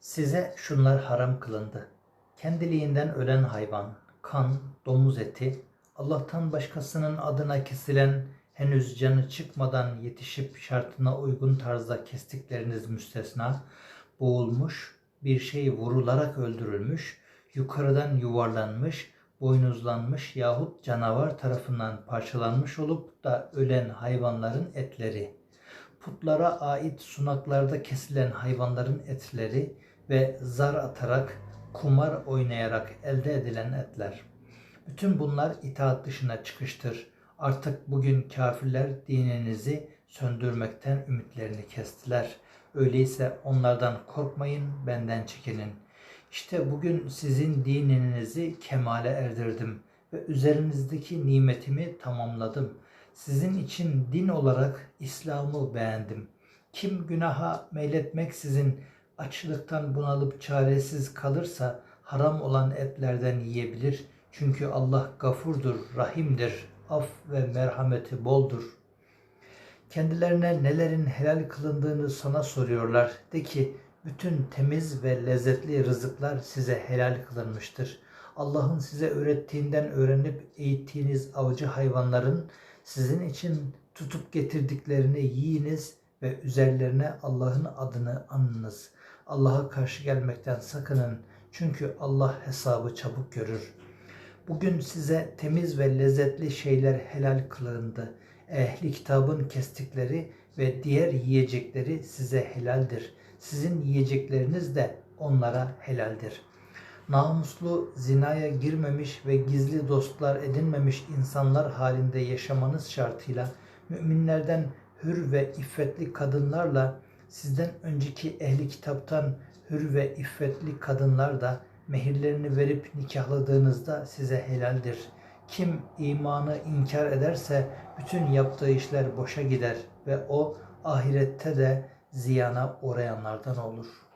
Size şunlar haram kılındı. Kendiliğinden ölen hayvan, kan, domuz eti, Allah'tan başkasının adına kesilen, henüz canı çıkmadan yetişip şartına uygun tarzda kestikleriniz müstesna, boğulmuş, bir şey vurularak öldürülmüş, yukarıdan yuvarlanmış, boynuzlanmış yahut canavar tarafından parçalanmış olup da ölen hayvanların etleri, putlara ait sunaklarda kesilen hayvanların etleri ve zar atarak, kumar oynayarak elde edilen etler. Bütün bunlar itaat dışına çıkıştır. Artık bugün kafirler dininizi söndürmekten ümitlerini kestiler. Öyleyse onlardan korkmayın, benden çekinin. İşte bugün sizin dininizi kemale erdirdim ve üzerinizdeki nimetimi tamamladım. Sizin için din olarak İslam'ı beğendim. Kim günaha meyletmeksizin açlıktan bunalıp çaresiz kalırsa haram olan etlerden yiyebilir. Çünkü Allah gafurdur, rahimdir, af ve merhameti boldur. Kendilerine nelerin helal kılındığını sana soruyorlar. De ki bütün temiz ve lezzetli rızıklar size helal kılınmıştır. Allah'ın size öğrettiğinden öğrenip eğittiğiniz avcı hayvanların sizin için tutup getirdiklerini yiyiniz ve üzerlerine Allah'ın adını anınız. Allah'a karşı gelmekten sakının. Çünkü Allah hesabı çabuk görür. Bugün size temiz ve lezzetli şeyler helal kılındı. Ehli kitabın kestikleri ve diğer yiyecekleri size helaldir. Sizin yiyecekleriniz de onlara helaldir. Namuslu, zinaya girmemiş ve gizli dostlar edinmemiş insanlar halinde yaşamanız şartıyla müminlerden hür ve iffetli kadınlarla sizden önceki ehli kitaptan hür ve iffetli kadınlar da mehirlerini verip nikahladığınızda size helaldir. Kim imanı inkar ederse bütün yaptığı işler boşa gider ve o ahirette de ziyana uğrayanlardan olur.''